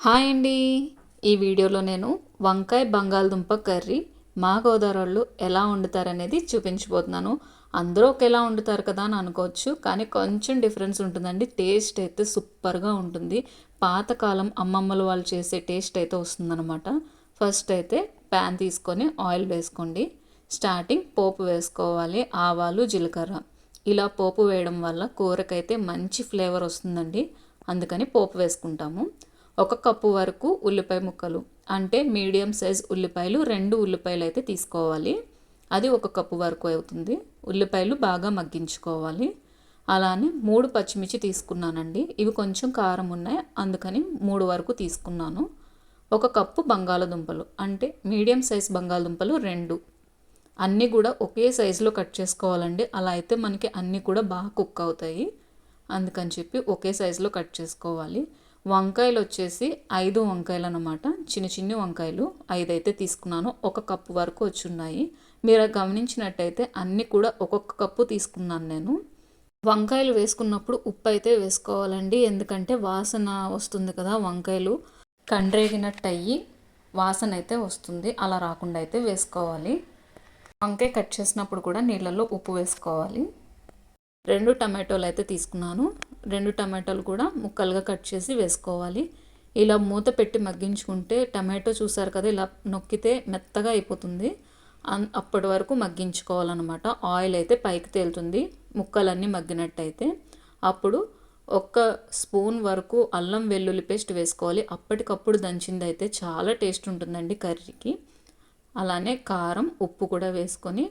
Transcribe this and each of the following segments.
Hi అండి. ఈ వీడియోలో నేను వంకాయ బంగాళదుంప కర్రీ మా గోదావరిలో ఎలా వండుతారనేది చూపించబోతున్నాను. అందరూ ఒకేలా వండుతారు కదా అని అనుకోవచ్చు కానీ కొంచెం డిఫరెన్స్ ఉంటుందండి. టేస్ట్ అయితే సూపర్గా ఉంటుంది. పాతకాలం అమ్మమ్మలు వాళ్ళు చేసే టేస్ట్ అయితే వస్తుందన్నమాట. ఫస్ట్ అయితే ప్యాన్ తీసుకొని ఆయిల్ వేసుకోండి. స్టార్టింగ్ పోపు వేసుకోవాలి ఆవాలు జీలకర్ర. ఇలా పోపు వేయడం వల్ల కూరకైతే మంచి ఫ్లేవర్ వస్తుందండి. అందుకని పోపు వేసుకుంటాము. ఒక కప్పు వరకు ఉల్లిపాయ ముక్కలు అంటే మీడియం సైజ్ ఉల్లిపాయలు రెండు ఉల్లిపాయలు అయితే తీసుకోవాలి. అది ఒక కప్పు వరకు అవుతుంది. ఉల్లిపాయలు బాగా మగ్గించుకోవాలి. అలానే మూడు పచ్చిమిర్చి తీసుకున్నానండి. ఇవి కొంచెం కారం ఉన్నాయి అందుకని మూడు వరకు తీసుకున్నాను. ఒక కప్పు బంగాళదుంపలు అంటే మీడియం సైజ్ బంగాళదుంపలు రెండు. అన్నీ కూడా ఒకే సైజులో కట్ చేసుకోవాలండి. అలా అయితే మనకి అన్నీ కూడా బాగా కుక్ అవుతాయి. అందుకని చెప్పి ఒకే సైజులో కట్ చేసుకోవాలి. వంకాయలు వచ్చేసి ఐదు వంకాయలు అనమాట చిన్న చిన్ని వంకాయలు ఐదు అయితే తీసుకున్నాను. ఒక కప్పు వరకు వచ్చి ఉన్నాయి మీరు గమనించినట్టయితే అన్నీ కూడా ఒక్కొక్క కప్పు తీసుకున్నాను నేను. వంకాయలు వేసుకున్నప్పుడు ఉప్పు అయితే వేసుకోవాలండి. ఎందుకంటే వాసన వస్తుంది కదా వంకాయలు. కండ్రేగినట్టు అయ్యి వాసన అయితే వస్తుంది. అలా రాకుండా అయితే వేసుకోవాలి. వంకాయ కట్ చేసినప్పుడు కూడా నీళ్ళల్లో ఉప్పు వేసుకోవాలి. రెండు టమాటోలు అయితే తీసుకున్నాను. రెండు టమాటాలు కూడా ముక్కలుగా కట్ చేసి వేసుకోవాలి. ఇలా మూత పెట్టి మగ్గించుకుంటే టమాటో చూసారు కదా ఇలా నొక్కితే మెత్తగా అయిపోతుంది. అప్పటి వరకు మగ్గించుకోవాలన్నమాట. ఆయిల్ అయితే పైకి తేలుతుంది ముక్కలన్నీ మగ్గినట్టయితే. అప్పుడు ఒక్క స్పూన్ వరకు అల్లం వెల్లుల్లి పేస్ట్ వేసుకోవాలి. అప్పటికప్పుడు దంచింది అయితే చాలా టేస్ట్ ఉంటుందండి కర్రీకి. అలానే కారం ఉప్పు కూడా వేసుకొని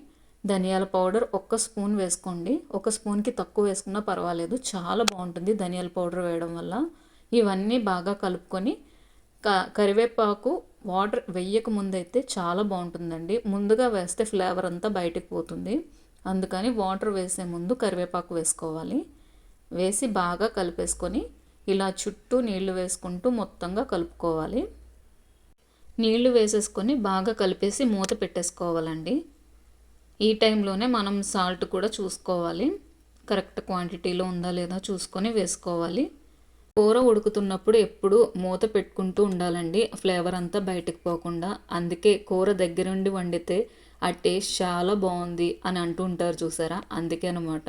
ధనియాల పౌడర్ ఒక్క స్పూన్ వేసుకోండి. ఒక స్పూన్కి తక్కువ వేసుకున్నా పర్వాలేదు. చాలా బాగుంటుంది ధనియాల పౌడర్ వేయడం వల్ల. ఇవన్నీ బాగా కలుపుకొని క కరివేపాకు వాటర్ వెయ్యక ముందైతే చాలా బాగుంటుందండి. ముందుగా వేస్తే ఫ్లేవర్ అంతా బయటకు పోతుంది. అందుకని వాటర్ వేసే ముందు కరివేపాకు వేసుకోవాలి. వేసి బాగా కలిపేసుకొని ఇలా చుట్టూ నీళ్ళు వేసుకుంటూ మొత్తంగా కలుపుకోవాలి. నీళ్ళు వేసేసుకొని బాగా కలిపేసి మూత పెట్టేసుకోవాలండి. ఈ టైంలోనే మనం సాల్ట్ కూడా చూసుకోవాలి. కరెక్ట్ క్వాంటిటీలో ఉందా లేదా చూసుకొని వేసుకోవాలి. కూర ఉడుకుతున్నప్పుడు ఎప్పుడు మూత పెట్టుకుంటూ ఉండాలండి. ఫ్లేవర్ అంతా బయటకు పోకుండా. అందుకే కూర దగ్గరుండి వండితే ఆ టేస్ట్ చాలా బాగుంది అని అంటూ ఉంటారు చూసారా? అందుకే అనమాట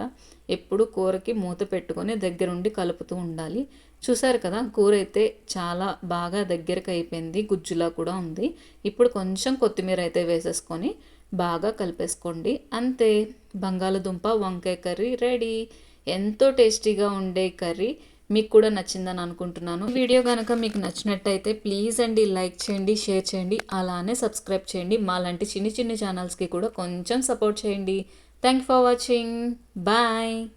ఎప్పుడు కూరకి మూత పెట్టుకొని దగ్గరుండి కలుపుతూ ఉండాలి. చూసారు కదా కూర అయితే చాలా బాగా దగ్గరకు అయిపోయింది. గుజ్జులా కూడా ఉంది. ఇప్పుడు కొంచెం కొత్తిమీర అయితే వేసేసుకొని బాగా కలిపేసుకోండి. అంతే బంగాళదుంప వంకాయ కర్రీ రెడీ. ఎంతో టేస్టీగా ఉండే కర్రీ మీకు కూడా నచ్చిందని అనుకుంటున్నాను. వీడియో కనుక మీకు నచ్చినట్టయితే ప్లీజ్ అండి లైక్ చేయండి షేర్ చేయండి అలానే సబ్స్క్రైబ్ చేయండి. మాలాంటి చిన్ని చిన్ని ఛానల్స్కి కూడా కొంచెం సపోర్ట్ చేయండి. Thank for watching. బాయ్.